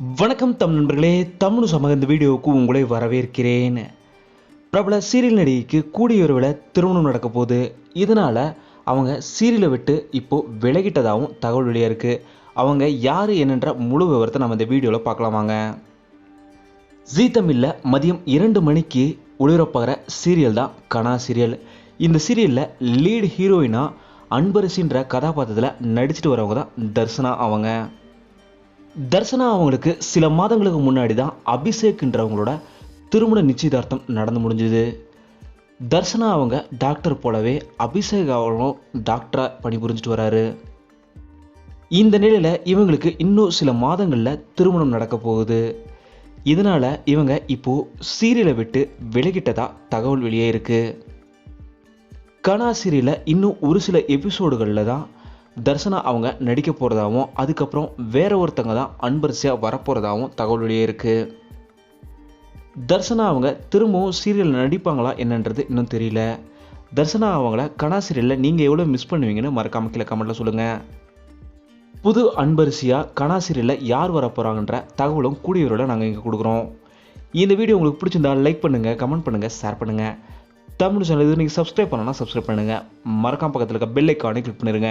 வணக்கம் தமிழ் நண்பர்களே தமிழ் சமக இந்த வீடியோவுக்கு உங்களை வரவேற்கிறேன். பிரபல சீரியல் நடிகைக்கு கூடிய உறவில் திருமணம் நடக்க போகுது. இதனால் அவங்க சீரியலை விட்டு இப்போது விலகிட்டதாகவும் தகவல் வெளியாக இருக்குது அவங்க யார் என்னன்ற முழு விவரத்தை நம்ம இந்த வீடியோவில் பார்க்கலாமாங்க ஜீ தமிழில் மதியம் இரண்டு மணிக்கு ஒளிபரப்பாகிற சீரியல் தான் கனா சீரியல். இந்த சீரியலில் லீட் ஹீரோயினாக அன்பரசின்ற கதாபாத்திரத்தில் நடிச்சிட்டு வரவங்க தான் தர்சனா அவங்க. தர்சனா அவங்களுக்கு சில மாதங்களுக்கு முன்னாடி தான் அபிஷேக்ன்றவங்களோட திருமண நிச்சயதார்த்தம் நடந்து முடிஞ்சுது. தர்சனா அவங்க டாக்டர் போலவே அபிஷேக் அவங்களும் டாக்டராக பணிபுரிஞ்சிட்டு வராரு. இந்த நிலையில் இவங்களுக்கு இன்னும் சில மாதங்களில் திருமணம் நடக்க போகுது. இதனால் இவங்க இப்போது சீரியலை விட்டு விலகிட்டதா தகவல் வெளியே இருக்குது கனா சீரியலில் இன்னும் ஒரு சில எபிசோடுகளில் தான் தர்சனா அவங்க நடிக்க போகிறதாகவும் அதுக்கப்புறம் வேற ஒருத்தங்க தான் அன்பரிசியாக வரப்போகிறதாகவும் தகவல் வெளியே இருக்குது தர்சனா அவங்க திரும்பவும் சீரியலில் நடிப்பாங்களா என்னன்றது இன்னும் தெரியல. தர்சனா அவங்கள கனா சீரியலில் நீங்கள் எவ்வளோ மிஸ் பண்ணுவீங்கன்னு மறக்காம கீழே கமெண்ட்டில் சொல்லுங்கள் புது அன்பரிசியாக கனா சீரியலில் யார் வர போகிறாங்கன்ற தகவலும் கூடியவரோட நாங்கள் இங்கே கொடுக்குறோம். இந்த வீடியோ உங்களுக்கு பிடிச்சிருந்தா லைக் பண்ணுங்கள் கமெண்ட் பண்ணுங்கள் ஷேர் பண்ணுங்கள் தமிழ் சேனல் இது நீங்கள் சப்ஸ்கிரைப் பண்ணணும்னா சப்ஸ்கிரைப் பண்ணுங்கள் மறக்காம பக்கத்தில் இருக்க பெல் ஐக்கானே கிளிக் பண்ணிடுங்க